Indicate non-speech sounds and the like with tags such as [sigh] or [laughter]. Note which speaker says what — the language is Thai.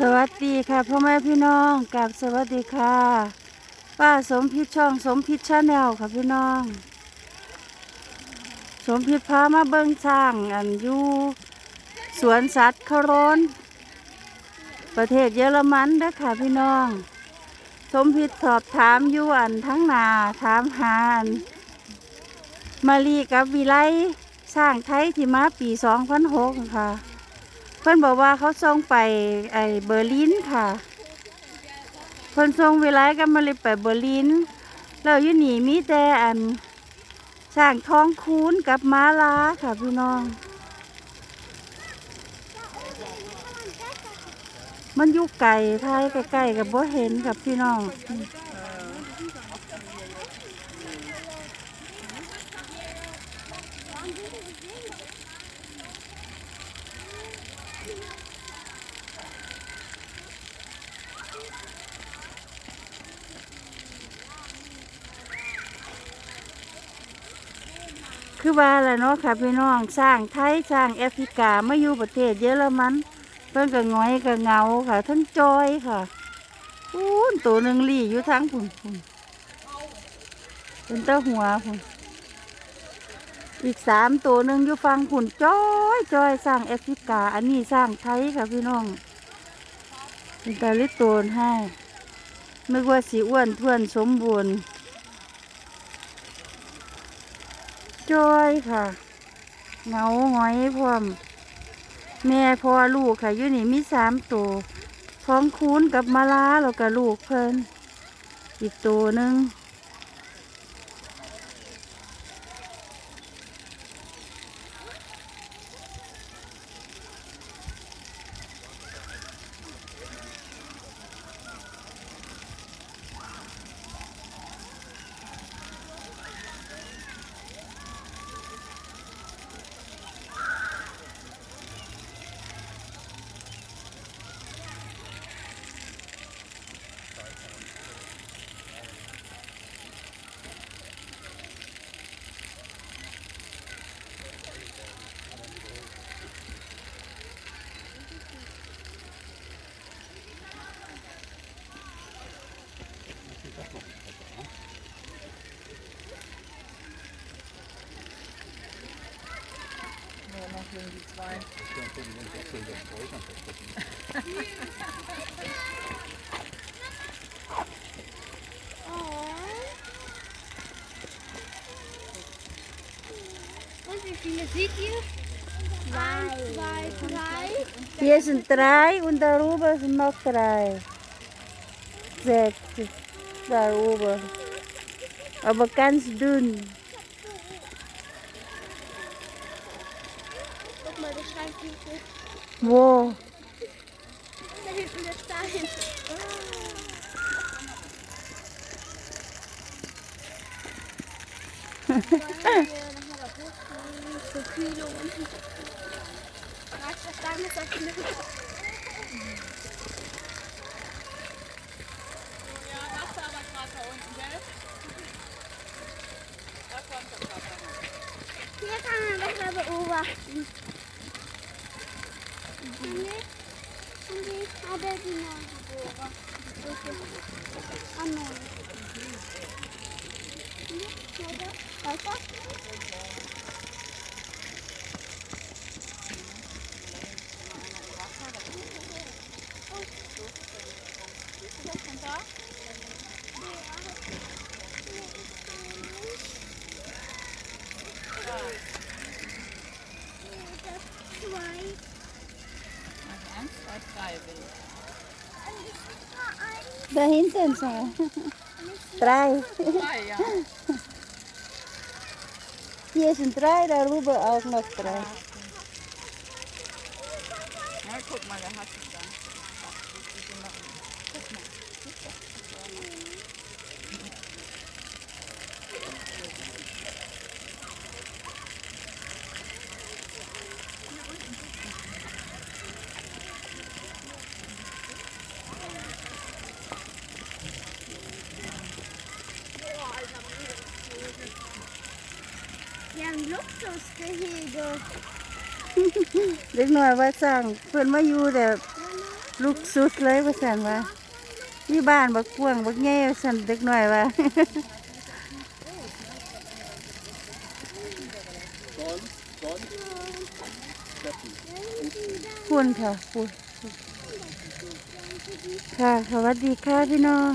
Speaker 1: สวัสดีค่ะพ่อแม่พี่น้องกับสวัสดีค่ะป้าสมพิษช่องสมพิษชาแนลค่ะพี่น้อง สมพิษพามาเบิ้งช่างอันอยู่สวนสัตว์คารอนประเทศเยอรมันเด้อค่ะพี่น้อง สมพิษสอบถามอยู่อันทั้งนาถามหาอันมารีกับวิไลสร้างไทยที่มาปี2006ค่ะ เพื่อนบอกว่าเขาส่งไปไอเบอร์ลินค่ะ เพื่อนส่งเวลากันมาเลยไปเบอร์ลินแล้วยู่นี่มีแต่อันสร้างท้องคูนกับม้าลาค่ะพี่น้อง มันอยู่ไก่ไทยใกล้ๆกับบ่เห็นกับพี่น้อง คือว่าแหละเนาะค่ะพี่น้องสร้างไทยสร้างแอฟริกามาอยู่ประเทศเยอรมัน เพิ่นก็หงอยก็เงาค่ะ ทั้งจอยค่ะอู้ตัวหนึ่งลี่อยู่ทั้งพุ่นพุ่นเป็นเต้าหัวพุ่นอีกสามตัวหนึ่งอยู่ฟังพุ่นจอยจอยสร้างแอฟริกา อันนี้สร้างไทยค่ะพี่น้อง เป็นตาลิโตนให้นึกว่าสีอ้วนท้วนสมบูรณ์ จอยค่ะเงาหงอยพร้อม แม่พ่อลูกค่ะอยู่นี่มีสามตัวท้องคูนกับมาลาแล้วก็ลูกเพิ่นอีกตัวหนึ่ง
Speaker 2: Und wie viele seht ihr? Eins, zwei, drei.
Speaker 1: Hier sind drei und darüber sind noch drei. Sechs. Da oben. Aber ganz dünn.
Speaker 2: mal, das scheint dunkel.
Speaker 1: Wo?
Speaker 2: Da hinten der Stein. [laughs] Hier kann man besser beobachten.
Speaker 3: Hindi, hindi, hindi,
Speaker 2: hindi, hindi, hindi, hindi, hindi,
Speaker 1: Da hinten zo.
Speaker 3: Trui. ja.
Speaker 1: Hier is een trui, daar roepen ook
Speaker 3: nog drie. Guck mal, es dann.
Speaker 2: Wir haben Luxusgehege.
Speaker 1: เล็กหน้อยว่าสร้างเพื่อนมาอยู่แต่ลูกสุดเลยว่าสันว่าที่บ้านบักกวางบักแง่ว่าสันเด็กหน่อยว่า คุณค่ะคุณค่ะสวัสดีค่ะพี่น้อง